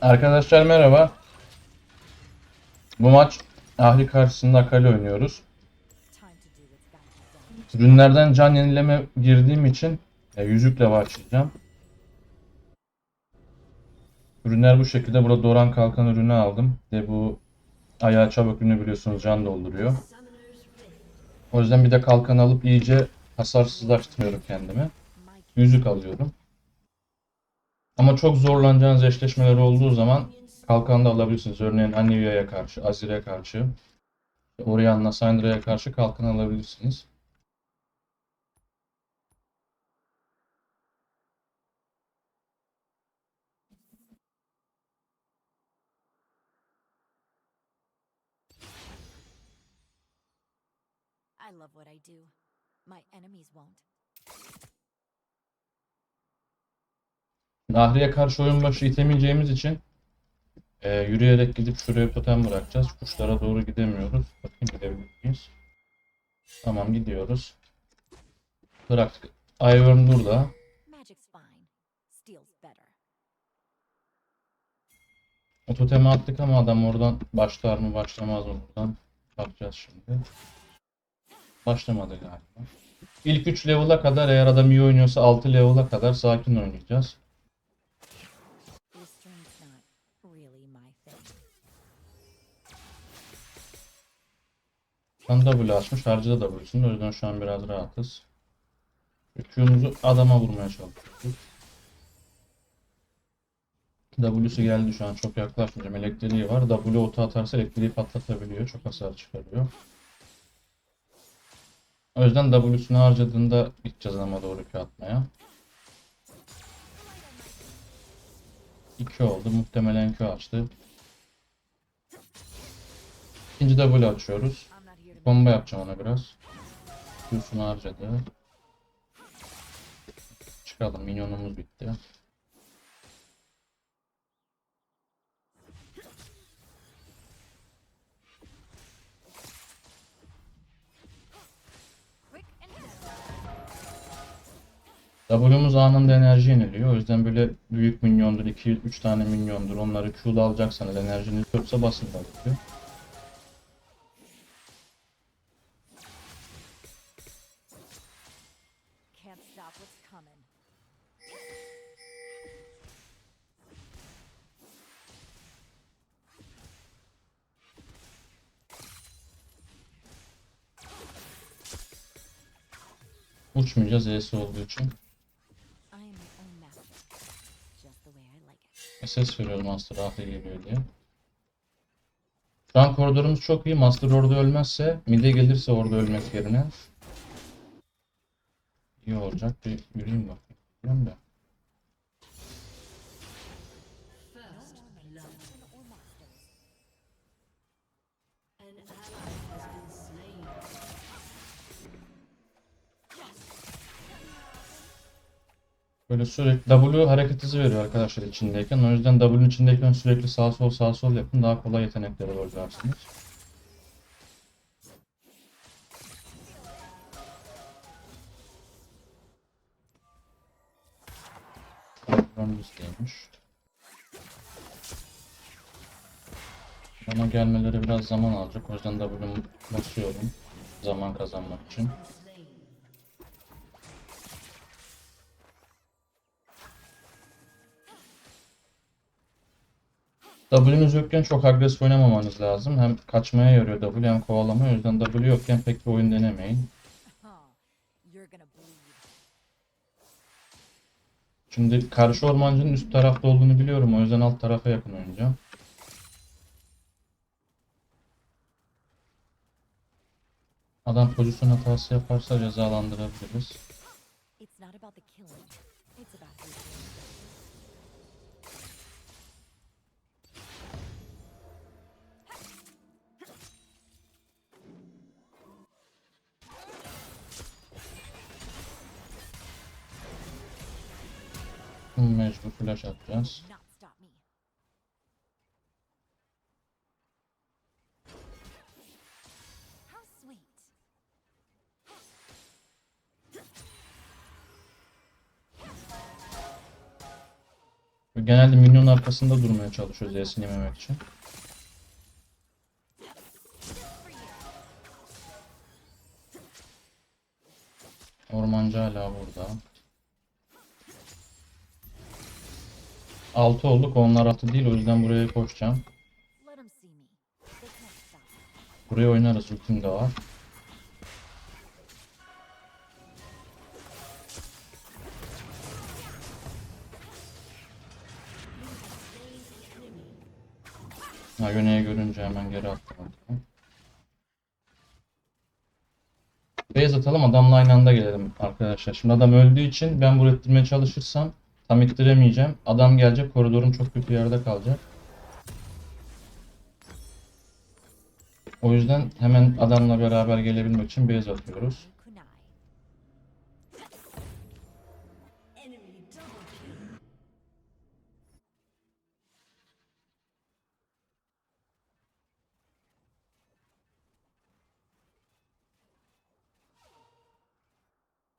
Arkadaşlar merhaba. Bu maç Ahli karşısında Akali oynuyoruz. Ürünlerden can yenileme girdiğim için e, yüzükle başlayacağım. Ürünler bu şekilde. Burada Doran Kalkan ürünü aldım. De bu ayağı çabuk ürünü biliyorsunuz can dolduruyor. O yüzden bir de kalkan alıp iyice hasarsızlaştırıyorum kendimi. Yüzük alıyorum. Ama çok zorlanacağınız eşleşmeler olduğu zaman kalkan alabilirsiniz. Örneğin Anivia'ya karşı, Azir'e karşı, Orianna, Syndra'ya karşı kalkan alabilirsiniz. I love what I do. My enemies won't. Nahri'ye karşı oyun başı itemeyeceğimiz için e, yürüyerek gidip şuraya totem bırakacağız. Kuşlara doğru gidemiyoruz. Bakayım gidebilir miyiz? Tamam gidiyoruz. Bıraktık. Ivern burada. O totemi attık ama adam oradan başlar mı başlamaz mı buradan bakacağız şimdi. Başlamadı galiba. İlk 3 level'a kadar eğer adam iyi oynuyorsa 6 level'a kadar sakin oynayacağız. An W açmış. Harcı da W'sunu. O yüzden şu an biraz rahatız. Q'muzu adama vurmaya çalışıyoruz. W'su geldi şu an çok yaklaşmayacağım. Elektriği var. W otu atarsa elektriği patlatabiliyor. Çok hasar çıkarıyor. O yüzden W'sunu harcadığında gideceğiz adama doğru Q atmaya. 2 oldu. Muhtemelen Q açtı. İkinci W açıyoruz. Bomba yapacağım ona biraz. Q'sunu harcadı. Çıkalım. Minyonumuz bitti. W'muz anında enerji yeniliyor. O yüzden böyle büyük minyondur, 2-3 tane minyondur. Onları Q'da alacaksanız enerjiniz yoksa basın W'yu. Can't stop what's coming. Uçmayacağız E'si olduğu için. My own master. Ahli geliyor diye. Şu an koridorumuz çok iyi. Master orada ölmezse, mid'e gelirse orada ölmek yerine olacak. Bir yürüyeyim bakayım. Monsters. Böyle sürekli W hareket hızı veriyor arkadaşlar içindeyken. O yüzden W'nin içindeyken sürekli sağ sol sağ sol yapın. Daha kolay yeteneklere olacaksınız. Background listeymiş. Bana gelmeleri biraz zaman alacak. O yüzden W'nu basıyorum. Zaman kazanmak için. W'nuz yokken çok agresif oynamamanız lazım. Hem kaçmaya yarıyor W hem kovalamaya. O yüzden W yokken pek bir oyun denemeyin. Şimdi karşı ormancının üst tarafta olduğunu biliyorum. O yüzden alt tarafa yakın oynayacağım. Adam pozisyon hatası yaparsa cezalandırabiliriz. Mecbur flash atacağız. Genelde minyon arkasında durmaya çalışıyoruz Z'sini yememek için. Ormancı hala burada. 6 olduk. Onlar atı değil. O yüzden buraya koşacağım. Buraya oynarız. Ultim de var. Ha yöneye görünce hemen geri attım. Beyaz atalım adamla aynı anda gelelim arkadaşlar. Şimdi adam öldüğü için ben bunu ettirmeye çalışırsam tam ittiremeyeceğim. Adam gelecek koridorum çok kötü yerde kalacak. O yüzden hemen adamla beraber gelebilmek için beyaz atıyoruz.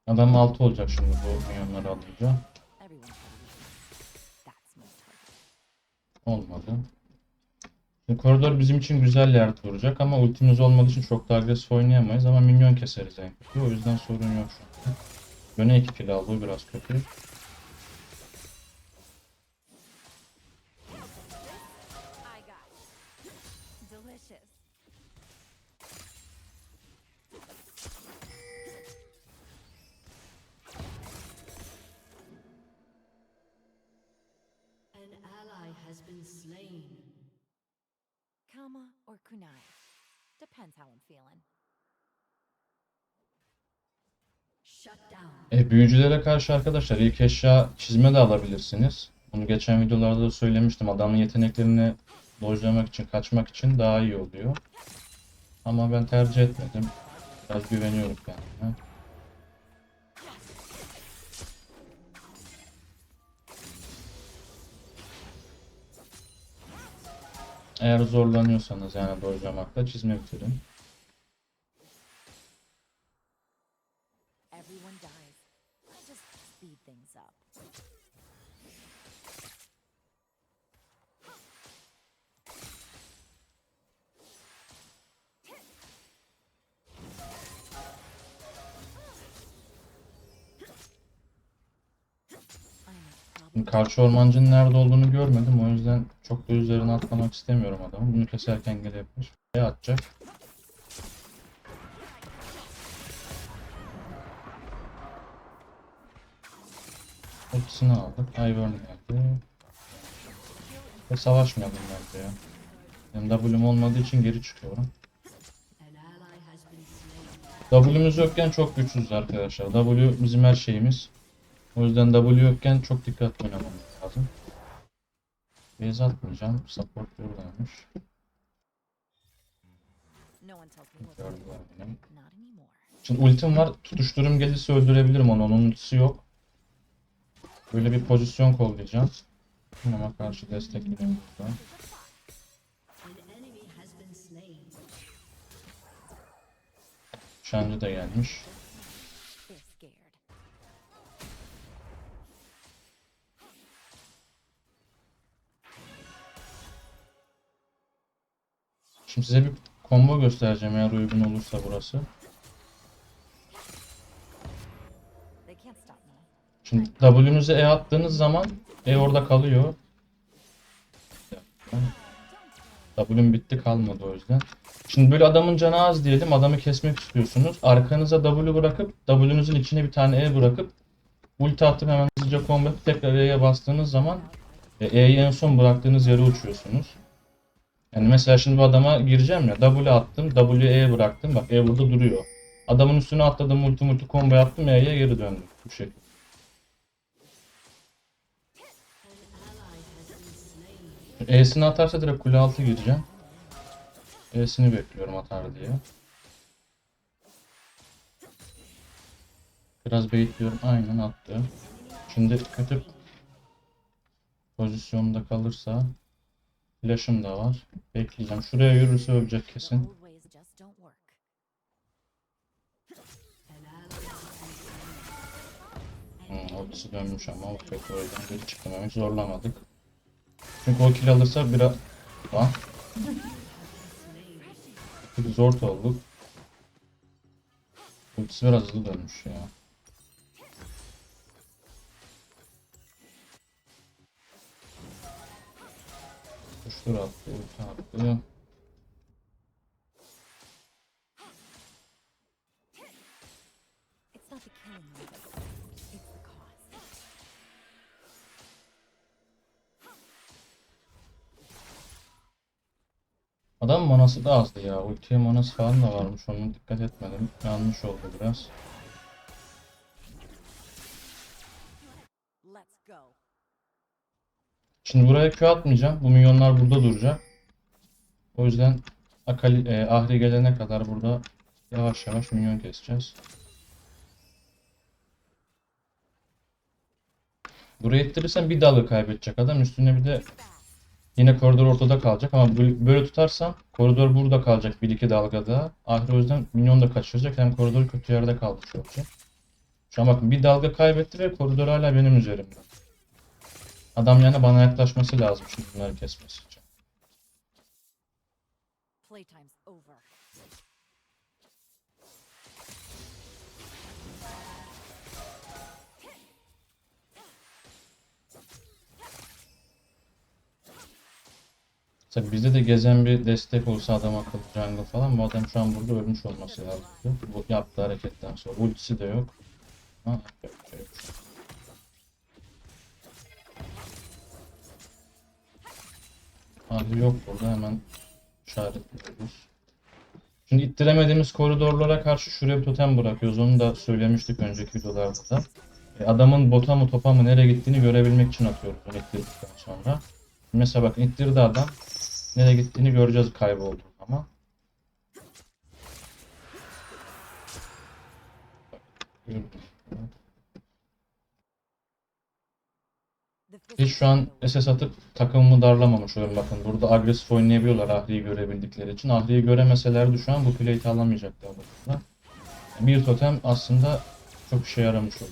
Adam 6 olacak şimdi bu milyonları alınca. Olmadı. Şimdi koridor bizim için güzel yerde duracak ama ultimiz olmadığı için çok da agresif oynayamayız ama minyon keseriz en kötü. O yüzden sorun yok şu an. Yöne 2 kill aldı biraz kötü. E, büyücülere karşı arkadaşlar ilk eşya çizme de alabilirsiniz. Bunu geçen videolarda da söylemiştim. Adamın yeteneklerini dojlamak için, kaçmak için daha iyi oluyor. Ama ben tercih etmedim. Biraz güveniyorum kendime. Eğer zorlanıyorsanız yani dojlamakta çizme bitirin. Karşı ormancının nerede olduğunu görmedim. O yüzden çok da üzerine atlamak istemiyorum adamı. Bunu keserken gelebilir. Ne atacak? Ultisini aldık. Ivern geldi. Ve savaşmayalım bence ya. Benim W'm olmadığı için geri çıkıyorum. W'muz yokken çok güçsüz arkadaşlar. W bizim her şeyimiz. O yüzden W yokken çok dikkatli oynamamız lazım. Base atmayacağım. Support buradaymış. Do. beni. Şimdi ultim var. Tutuşturum gelirse öldürebilirim onu. Onun ultisi yok. Böyle bir pozisyon kollayacağım. Ama karşı destekliyorum burada. Şancı da gelmiş. Şimdi size bir combo göstereceğim eğer uygun olursa burası. Şimdi W'nuzu E attığınız zaman E orada kalıyor. W'm bitti kalmadı o yüzden. Şimdi böyle adamın canı az diyelim adamı kesmek istiyorsunuz. Arkanıza W bırakıp W'nuzun içine bir tane E bırakıp ulti atıp hemen hızlıca combo tekrar E'ye bastığınız zaman e, E'yi en son bıraktığınız yere uçuyorsunuz. Yani mesela şimdi bu adama gireceğim ya W attım W'ye bıraktım bak E burada duruyor. Adamın üstüne atladım multi multi combo yaptım E'ye geri döndüm bu şekilde. E'sini atarsa direkt kule altı gireceğim. E'sini bekliyorum atar diye. Biraz bekliyorum. Aynen attı. Şimdi kötü pozisyonda kalırsa flash'ım da var. Bekleyeceğim. Şuraya yürürse ölecek kesin. Hmm, ultisi dönmüş ama o pek o geri çıktım. Zorlamadık. Çünkü o kill alırsa biraz... Lan. Çok zor olduk. Ultisi biraz hızlı dönmüş ya. Kuşlar attı, ulti attı. Adam manası da azdı ya. Ultiye manası falan da varmış. Onu dikkat etmedim. Yanlış oldu biraz. Şimdi buraya Q atmayacağım. Bu milyonlar burada duracak. O yüzden Akali, e, Ahri gelene kadar burada yavaş yavaş minyon keseceğiz. Buraya ittirirsem bir dalga kaybedecek adam. Üstüne bir de yine koridor ortada kalacak ama böyle tutarsam koridor burada kalacak bir iki dalgada. Ahri o yüzden minyon da kaçıracak. Hem koridor kötü yerde kalmış olacak. Şu an bakın bir dalga kaybetti ve koridor hala benim üzerimde. Adam yani bana yaklaşması lazım şimdi bunları kesmesi için. Tabii bizde de gezen bir destek olsa adam akıllı jungle falan bu adam şu an burada ölmüş olması lazım. Bu yaptığı hareketten sonra. Ultisi de yok. Ha, yok, yok. Abi yok burada hemen işaretliyoruz. Şimdi ittiremediğimiz koridorlara karşı şuraya bir totem bırakıyoruz. Onu da söylemiştik önceki videolarda da. E, adamın bota mı topa mı nereye gittiğini görebilmek için atıyoruz onu ittirdikten sonra. Mesela bakın ittirdi adam. Nereye gittiğini göreceğiz kayboldu ama. The Hiç şu an SS atıp takımımı darlamamış oluyorum bakın. Burada agresif oynayabiliyorlar Ahri'yi görebildikleri için. Ahri'yi göremeselerdi şu an bu plate'i alamayacaklar burada. Bir totem aslında çok işe yaramış. Shut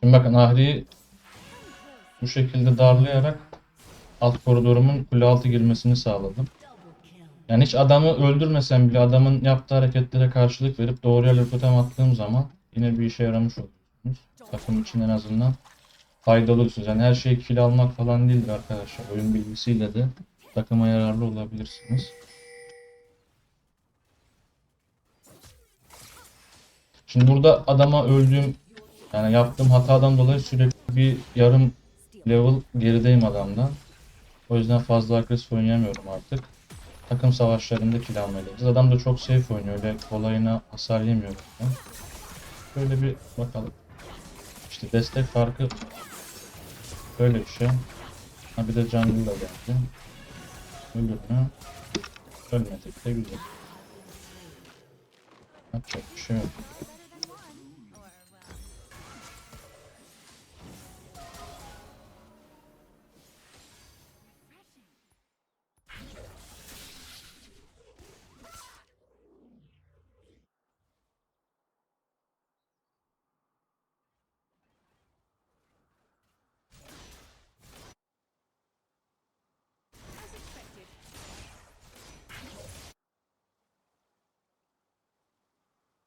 Şimdi bakın Ahri'yi bu şekilde darlayarak alt koridorumun kule altı girmesini sağladım. Yani hiç adamı öldürmesem bile adamın yaptığı hareketlere karşılık verip doğru yerlere totem attığım zaman yine bir işe yaramış oluyorsunuz. Takım için en azından faydalı olursunuz. Yani her şey kill almak falan değildir arkadaşlar. Oyun bilgisiyle de takıma yararlı olabilirsiniz. Şimdi burada adama öldüğüm yani yaptığım hatadan dolayı sürekli bir yarım level gerideyim adamdan. O yüzden fazla agresif oynayamıyorum artık. Takım savaşlarında kill. Adam da çok safe oynuyor. Öyle kolayına hasar yemiyor. Şöyle bir bakalım. İşte destek farkı böyle bir şey. Ha bir de jungle da geldi. Ölür mü? Ölmedik de güzel. Yapacak bir şey yok.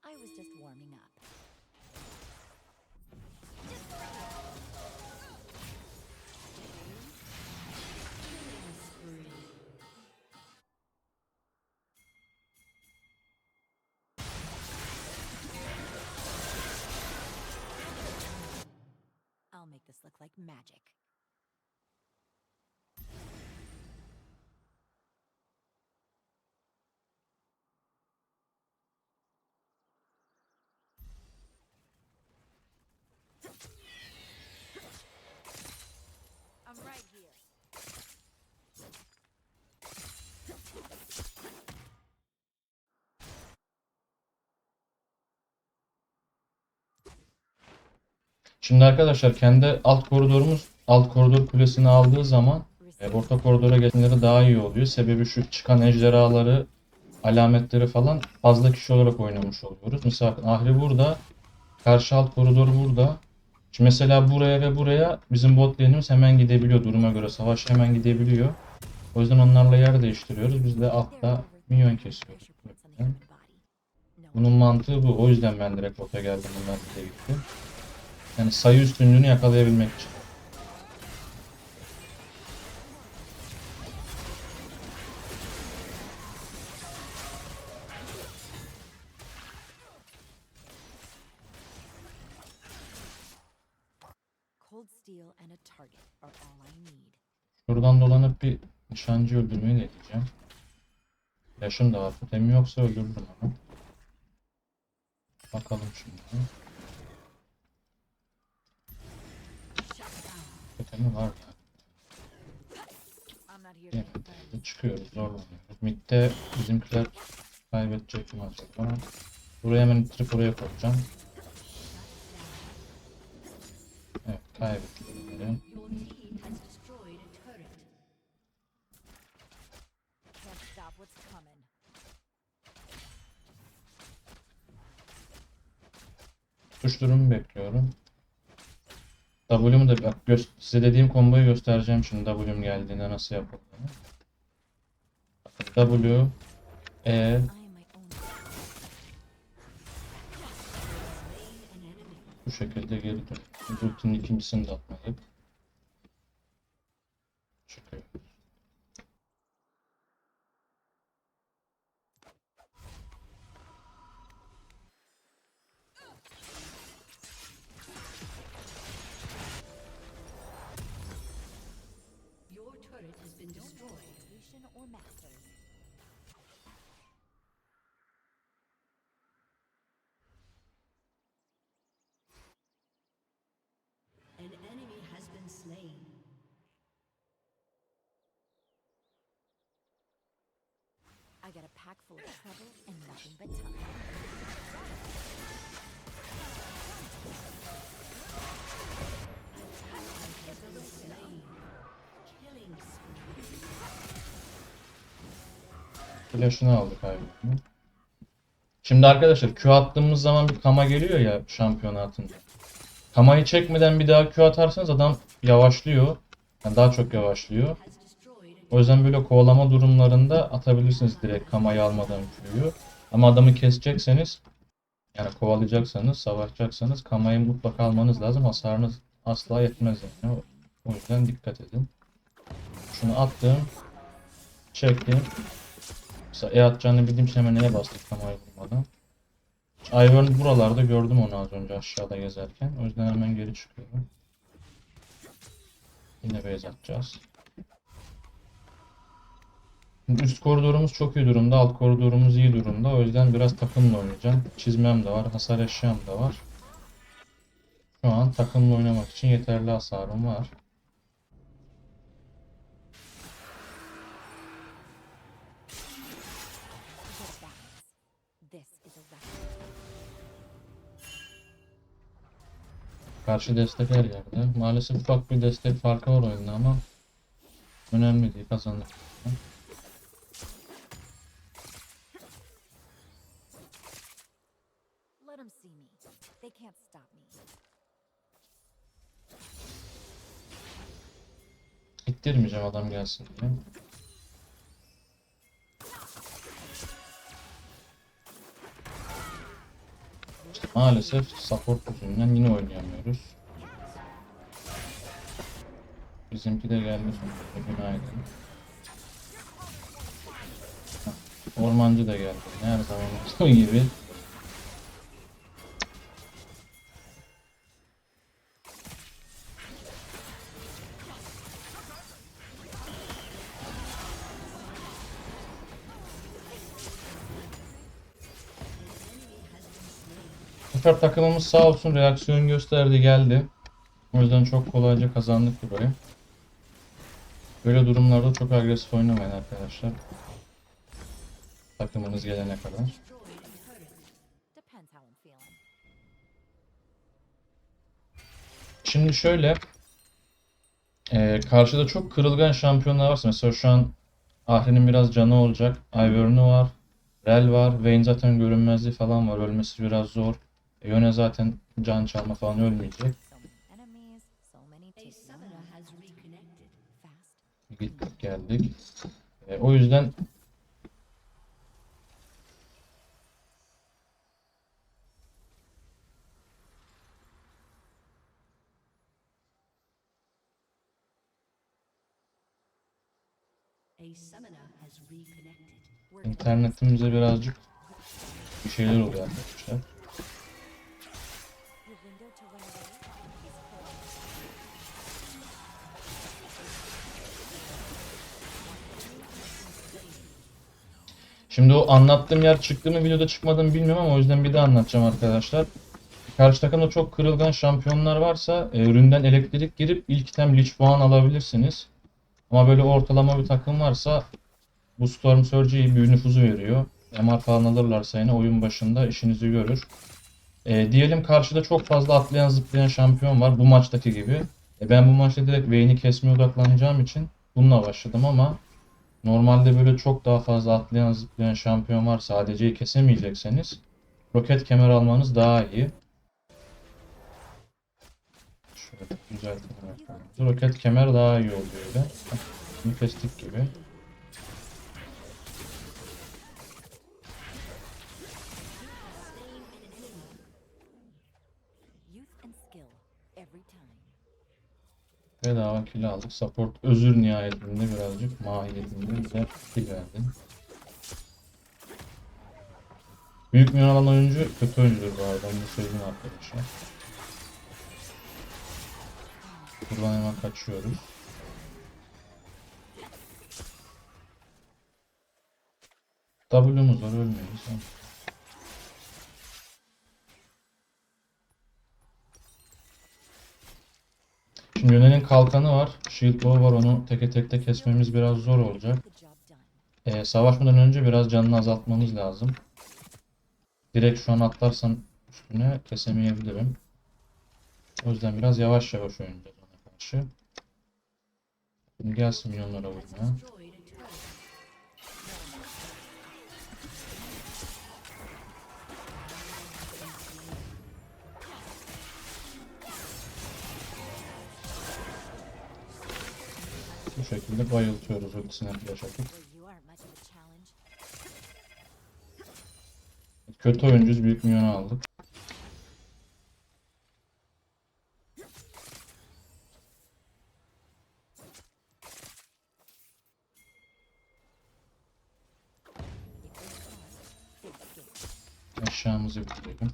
I was just warming up. Şimdi arkadaşlar kendi alt koridorumuz alt koridor kulesini aldığı zaman e, orta koridora geçmeleri daha iyi oluyor. Sebebi şu çıkan ejderhaları alametleri falan fazla kişi olarak oynamış oluyoruz. Mesela Ahri burada. Karşı alt koridor burada. Şimdi mesela buraya ve buraya bizim bot lane'imiz hemen gidebiliyor. Duruma göre savaş hemen gidebiliyor. O yüzden onlarla yer değiştiriyoruz. Biz de altta minyon kesiyoruz. Bunun mantığı bu. O yüzden ben direkt bota geldim. Bunlar gitti. Yani sayı üstünlüğünü yakalayabilmek için. Şuradan dolanıp bir nişancı öldürmeyi deneyeceğim. Yaşım da var. Totem yoksa öldürürüm onu. Bakalım şimdi. Totemi var ya. I'm not here to Yine make friends. de çıkıyoruz, zorlanıyoruz. Mid'de bizimkiler kaybedecek mi acaba? Buraya hemen ittirip oraya koyacağım. Evet, coming. Tuş durumu bekliyorum. W'mu da size dediğim komboyu göstereceğim şimdi W'm geldiğinde nasıl yapıldığını. W, E, bu şekilde geri dön. Ultinin ikincisini de atmayıp çıkıyor. Pack full of trouble and nothing but time. Flash'ını aldık kaybettiğini. Şimdi arkadaşlar Q attığımız zaman bir kama geliyor ya şampiyonatında. Kamayı çekmeden bir daha Q atarsanız adam yavaşlıyor. Yani daha çok yavaşlıyor. O yüzden böyle kovalama durumlarında atabilirsiniz direkt kamayı almadan Q'yu. Ama adamı kesecekseniz yani kovalayacaksanız, savaşacaksanız kamayı mutlaka almanız lazım. Hasarınız asla yetmez yani. O, yüzden dikkat edin. Şunu attım. Çektim. Mesela E atacağını bildiğim için hemen E'ye bastık kamayı vurmadan. Ivern buralarda gördüm onu az önce aşağıda gezerken. O yüzden hemen geri çıkıyorum. Yine base atacağız. Üst koridorumuz çok iyi durumda, alt koridorumuz iyi durumda. O yüzden biraz takımla oynayacağım. Çizmem de var, hasar eşyam da var. Şu an takımla oynamak için yeterli hasarım var. Karşı destek her yerde. Maalesef ufak bir destek farkı var oyunda ama önemli değil, kazandık. Let them see me. They can't stop me. İttirmeyeceğim adam gelsin diye. İşte maalesef support yüzünden yine oynayamıyoruz. Bizimki de geldi sonuçta. Günaydın. Ormancı da geldi. Her zaman olduğu gibi. Sefer takımımız sağ olsun reaksiyon gösterdi geldi. O yüzden çok kolayca kazandık burayı. Böyle durumlarda çok agresif oynamayın arkadaşlar. Takımınız gelene kadar. Şimdi şöyle eee, karşıda çok kırılgan şampiyonlar varsa mesela şu an Ahri'nin biraz canı olacak. Ivern'ı var. Rel var. Vayne zaten görünmezliği falan var. Ölmesi biraz zor. E, Yone zaten can çalma falan ölmeyecek. Gittik geldik. E, o yüzden internetimize birazcık bir şeyler oluyor arkadaşlar. Şimdi o anlattığım yer çıktı mı videoda çıkmadı mı bilmiyorum ama o yüzden bir daha anlatacağım arkadaşlar. Karşı takımda çok kırılgan şampiyonlar varsa e, üründen elektrik girip ilk item Lich puan alabilirsiniz. Ama böyle ortalama bir takım varsa bu Storm Surge iyi bir nüfuzu veriyor. MR falan alırlarsa yine oyun başında işinizi görür. E, diyelim karşıda çok fazla atlayan zıplayan şampiyon var bu maçtaki gibi. E, ben bu maçta direkt Vayne'i kesmeye odaklanacağım için bununla başladım ama Normalde böyle çok daha fazla atlayan zıplayan şampiyon var sadece kesemeyecekseniz roket kemer almanız daha iyi. Şöyle ekranımızı. Roket kemer daha iyi oluyor öyle. Kestik gibi. Bedava kill aldık. Support özür nihayetinde birazcık mahiyetinde bize kill verdi. Büyük minyon alan oyuncu kötü oyuncudur bu arada. Onu söyleyeyim arkadaşlar. Buradan hemen kaçıyoruz. W'muz var ölmeyiz. Şimdi kalkanı var. Shield Bow var. Onu teke tekte kesmemiz biraz zor olacak. Ee, savaşmadan önce biraz canını azaltmamız lazım. Direkt şu an atlarsam üstüne kesemeyebilirim. O yüzden biraz yavaş yavaş oynayacağız ona karşı. Şimdi gelsin milyonlara vurmaya. Şekilde bayıltıyoruz ultisine flash atıp. Kötü oyuncuyuz büyük milyonu aldık. Eşyamızı bitirelim.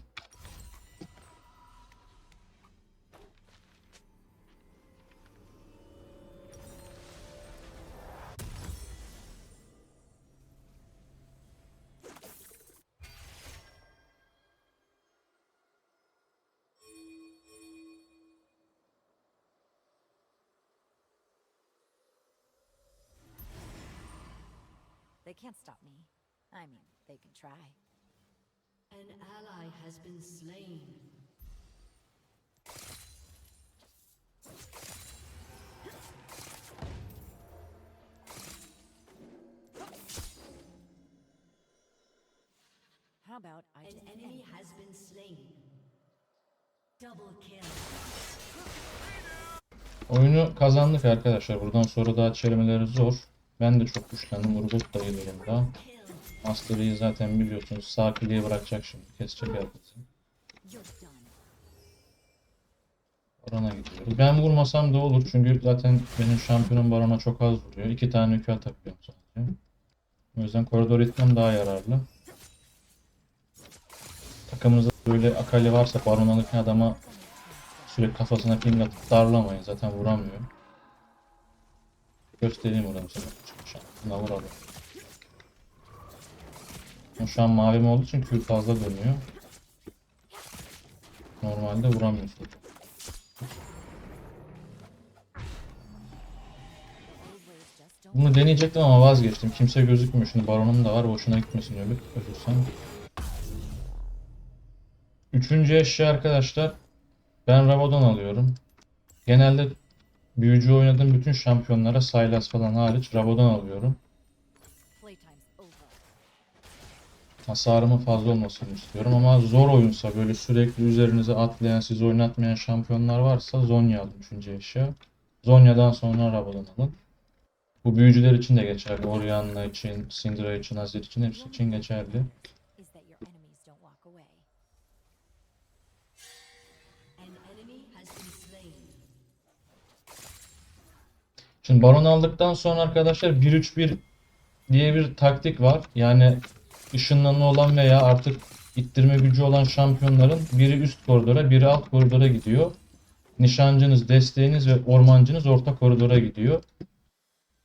Can't stop me. I mean, they can try. An ally has been slain. How about I An enemy end has been slain. Double kill. Oyunu kazandık arkadaşlar. Buradan sonra daha çevirmeleri zor. Ben de çok güçlendim. Urgot da iyi durumda. Kill. Master Yi zaten biliyorsunuz sağ kliği bırakacak şimdi. Kesecek herkesi. Barona gidiyoruz. Ben vurmasam da olur çünkü zaten benim şampiyonum Baron'a çok az vuruyor. İki tane hükü atabiliyorum sadece. O yüzden koridor itmem daha yararlı. Takımımızda böyle Akali varsa Baron alırken adama sürekli kafasına ping atıp darlamayın. Zaten vuramıyor. Göstereyim oradan sana. Şu an. Buna vuralım. Şu an mavim olduğu için Q fazla dönüyor. Normalde vuramıyorsun. Bunu deneyecektim ama vazgeçtim. Kimse gözükmüyor. Şimdi baronum da var. Boşuna gitmesin ölüp ölürsem. Üçüncü eşya arkadaşlar. Ben Rabadon alıyorum. Genelde büyücü oynadığım bütün şampiyonlara Sylas falan hariç Rabadon alıyorum. Hasarımın fazla olmasını istiyorum ama zor oyunsa böyle sürekli üzerinize atlayan, sizi oynatmayan şampiyonlar varsa Zonya alın 3. eşya. Zonya'dan sonra Rabadon alın. Bu büyücüler için de geçerli. Orianna için, Syndra için, Azir için hepsi için geçerli. Şimdi Baron aldıktan sonra arkadaşlar 1-3-1 diye bir taktik var. Yani ışınlanma olan veya artık ittirme gücü olan şampiyonların biri üst koridora, biri alt koridora gidiyor. Nişancınız, desteğiniz ve ormancınız orta koridora gidiyor.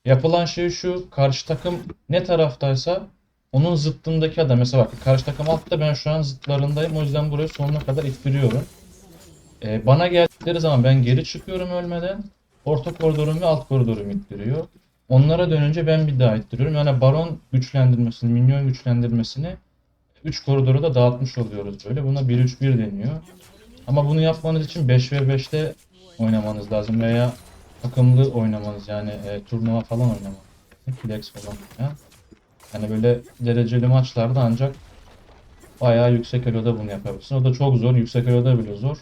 Yapılan şey şu, karşı takım ne taraftaysa onun zıttındaki adam. Mesela bak karşı takım altta ben şu an zıtlarındayım. O yüzden burayı sonuna kadar ittiriyorum. Ee, bana geldikleri zaman ben geri çıkıyorum ölmeden. Orta koridorum ve alt koridorum ittiriyor. Onlara dönünce ben bir daha ittiriyorum. Yani baron güçlendirmesini, minyon güçlendirmesini 3 koridoru da dağıtmış oluyoruz böyle. Buna 1-3-1 deniyor. Ama bunu yapmanız için 5 ve 5'te oynamanız lazım veya takımlı oynamanız yani e, turnuva falan oynamanız. Flex falan ya. Yani böyle dereceli maçlarda ancak bayağı yüksek eloda bunu yapabilirsin. O da çok zor. Yüksek eloda bile zor.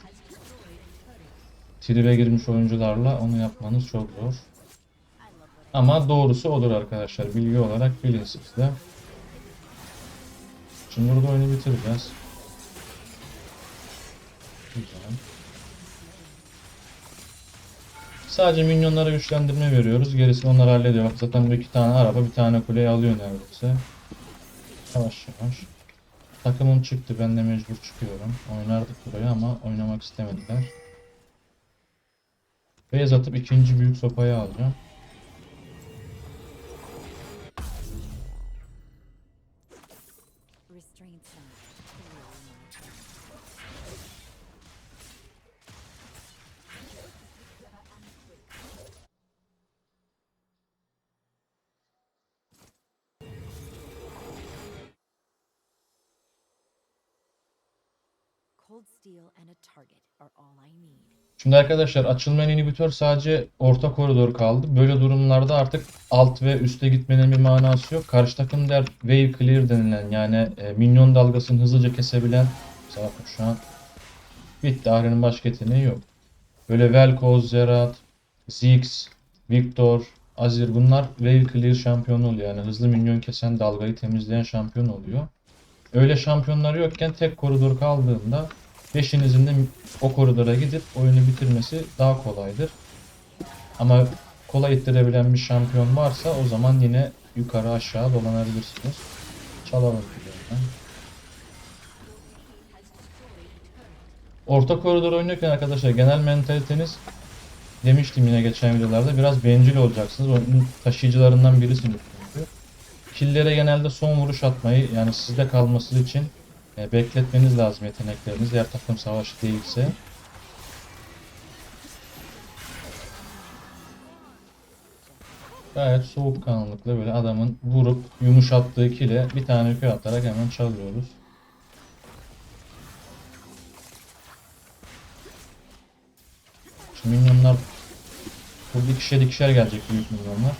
Tribe girmiş oyuncularla onu yapmanız çok zor. Ama doğrusu odur arkadaşlar. Bilgi olarak bilin siz de. Şimdi burada oyunu bitireceğiz. Güzel. Sadece minyonlara güçlendirme veriyoruz. Gerisini onlar hallediyor. Bak zaten bu iki tane araba bir tane kuleyi alıyor neredeyse. Yavaş yavaş. Takımım çıktı. Ben de mecbur çıkıyorum. Oynardık burayı ama oynamak istemediler. Beyaz atıp ikinci büyük sopayı alacağım. Cold steel and a target are all I need. Şimdi arkadaşlar açılmayan inhibitör sadece orta koridor kaldı. Böyle durumlarda artık alt ve üste gitmenin bir manası yok. Karşı takım der wave clear denilen yani e, minyon dalgasını hızlıca kesebilen mesela bakın şu an bitti. Ahri'nin başka yeteneği yok. Böyle Vel'Koz, Zerat, Ziggs, Victor, Azir bunlar wave clear şampiyonu oluyor. Yani hızlı minyon kesen dalgayı temizleyen şampiyon oluyor. Öyle şampiyonlar yokken tek koridor kaldığında Beşinizin de o koridora gidip oyunu bitirmesi daha kolaydır. Ama kolay ittirebilen bir şampiyon varsa o zaman yine yukarı aşağı dolanabilirsiniz. Çalalım biliyorum Orta koridor oynarken arkadaşlar genel mentaliteniz demiştim yine geçen videolarda biraz bencil olacaksınız. Oyunun taşıyıcılarından birisiniz. Killere genelde son vuruş atmayı yani sizde kalması için e, bekletmeniz lazım yetenekleriniz. Diğer takım savaşı değilse. Gayet soğukkanlılıkla böyle adamın vurup yumuşattığı kile bir tane köy atarak hemen çalıyoruz. Şimdi minyonlar burada ikişer ikişer gelecek büyük minyonlar.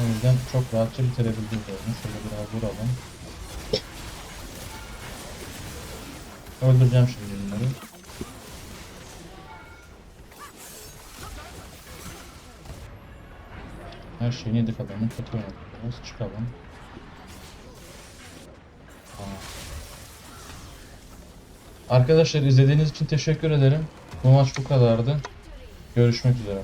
O yüzden çok rahatça bitirebildik oyunu. Şöyle biraz vuralım. Öldüreceğim şimdi bunları. Her şeyini yedik adamın. Kötü biraz. Çıkalım. Arkadaşlar izlediğiniz için teşekkür ederim. Bu maç bu kadardı. Görüşmek üzere.